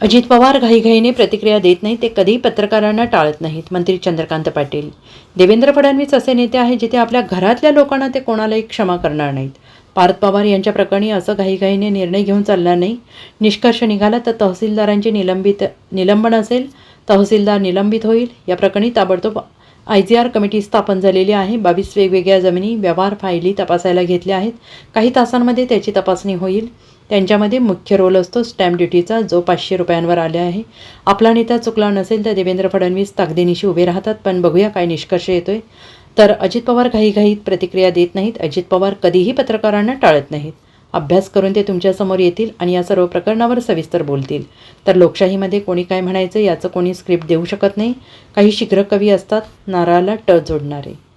अजित पवार घाईघाईने प्रतिक्रिया देत नाहीत ते कधीही पत्रकारांना टाळत नाहीत मंत्री चंद्रकांत पाटील. देवेंद्र फडणवीस असे नेते आहेत जिथे आपल्या घरातल्या लोकांना ते कोणालाही क्षमा करणार नाहीत. पार्थ पवार यांच्या प्रकरणी असं घाईघाईने निर्णय घेऊन चालणार नाही. निष्कर्ष निघाला तर तहसीलदारांची निलंबित निलंबन असेल तहसीलदार निलंबित होईल. या प्रकरणी ताबडतोब आय जी आर कमिटी स्थापन झालेली आहे. बावीस वेगवेगळ्या जमिनी व्यवहार फायली तपासायला घेतल्या आहेत. काही तासांमध्ये त्याची तपासणी होईल. त्यांच्यामध्ये मुख्य रोल असतो. स्टॅम्प ड्युटीचा जो पाचशे रुपयांवर आले आहे. आपला नेता चुकला नसेल तर देवेंद्र फडणवीस ताकदीनिशी उभे राहतात पण बघूया काय निष्कर्ष येतोय. तर अजित पवार घाईघाईत प्रतिक्रिया देत नाहीत. अजित पवार कधीही पत्रकारांना टाळत नाहीत. अभ्यास करून ते तुमच्यासमोर येतील आणि या सर्व प्रकरणावर सविस्तर बोलतील. तर लोकशाहीमध्ये कोणी काय म्हणायचं याचं कोणी स्क्रिप्ट देऊ शकत नाही. काही शीघ्र कवी असतात नारळाला ट जोडणारे.